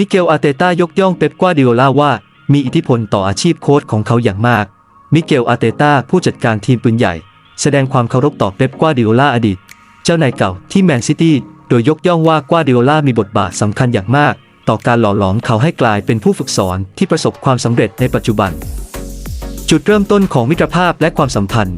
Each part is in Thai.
มิเกลอาเตต้ายกย่องเป๊ปกวาดิโอลาว่า มีอิทธิพลต่ออาชีพโค้ชของเขาอย่างมาก มิเกลอาเตต้าผู้จัดการทีมปืนใหญ่ แสดงความเคารพต่อเป๊ปกวาดิโอลาอดีต เจ้านายเก่าที่แมนซิตี้โดยยกย่องว่ากวาดิโอลามีบทบาทสำคัญอย่างมาก ต่อการหล่อหลอมเขาให้กลายเป็นผู้ฝึกสอนที่ประสบความสำเร็จในปัจจุบัน จุดเริ่มต้นของมิตรภาพและความสัมพันธ์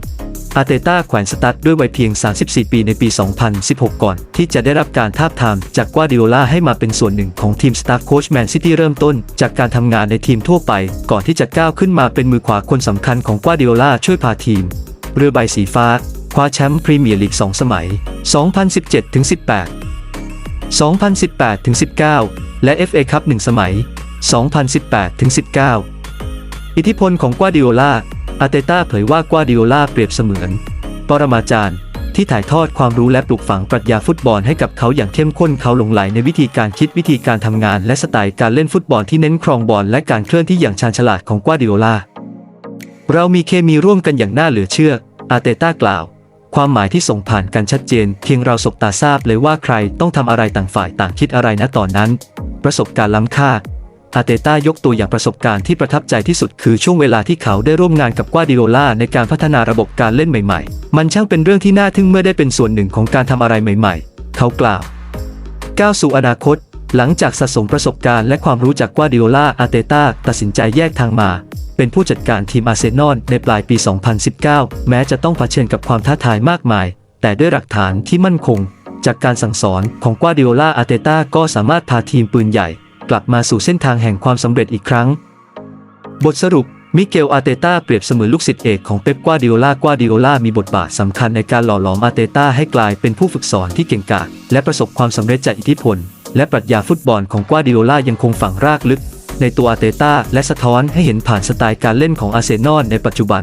อาเตต้าแขวนสตัดด้วยวัยเพียง 34 ปีในปี 2016 ก่อน ที่จะได้รับการทาบทามจากกวาดิโอลาให้มาเป็นส่วนหนึ่งของทีมสตาฟโค้ชแมนซิตี้เริ่มต้น จากการทำงานในทีมทั่วไป ก่อนที่จะก้าวขึ้นมาเป็นมือขวาคนสำคัญของกวาดิโอลาช่วยพาทีม เรือใบสีฟ้า คว้าแชมป์พรีเมียร์ลีก 2 สมัย 2017-18 2018-19 และ FA คัพ1สมัย 2018-19 อิทธิพลของกวาดิโอลา อาเตต้าเผยว่ากวาดิโอลาเปรียบเสมือน ปรมาจารย์ ที่ถ่ายทอดความรู้และปลูกฝังปรัชญาฟุตบอลให้กับเขาอย่างเข้มข้นเขาหลงไหลในวิธีการคิดวิธีการทำงาน และสไตล์การเล่นฟุตบอลที่เน้นครองบอลและการเคลื่อนที่อย่างชาญฉลาดของกวาดิโอลาเรามีเคมีร่วมกันอย่างน่าเหลือเชื่อ อาเตต้ากล่าว ความหมายที่ส่งผ่านกันชัดเจน เพียงเราสบตาทราบเลยว่าใครต้องทำอะไรต่างฝ่ายต่างคิดอะไรณตอนนั้น ประสบการณ์ล้ำค่า อาเตต้ายกตัวอย่างประสบการณ์ที่ประทับใจที่สุดคือช่วงเวลาที่เขาได้ร่วมงานกับกวาดิโอลาในการพัฒนาระบบการเล่นใหม่ๆ มันช่างเป็นเรื่องที่น่าทึ่งเมื่อได้เป็นส่วนหนึ่งของการทำอะไรใหม่ๆ เขากล่าวก้าวสู่อนาคต หลังจากสะสมประสบการณ์และความรู้จากกวาดิโอลาอาเตต้าตัดสินใจแยกทางมา เป็นผู้จัดการทีมอาร์เซนอลในปลายปี 2019 แม้จะต้องเผชิญกับความท้าทายมากมาย แต่ด้วยหลักฐานที่มั่นคง จากการสั่งสอนของกวาดิโอลาอาเตต้าก็สามารถพาทีมปืนใหญ่ กลับมาสู่เส้นทางแห่งความสำเร็จอีกครั้ง บทสรุป มิเกล อาเตต้าเปรียบเสมือนลูกศิษย์เอกของเป๊ป กวาดิโอลากวาดิโอลามีบทบาทสำคัญในการหล่อหลอมอาเตต้าให้กลายเป็นผู้ฝึกสอนที่เก่งกาจและประสบความสำเร็จจากอิทธิพล และปรัชญาฟุตบอลของกวาดิโอลายังคงฝังรากลึก ในตัวอาเตต้าและสะท้อนให้เห็นผ่านสไตล์การเล่นของอาร์เซนอลในปัจจุบัน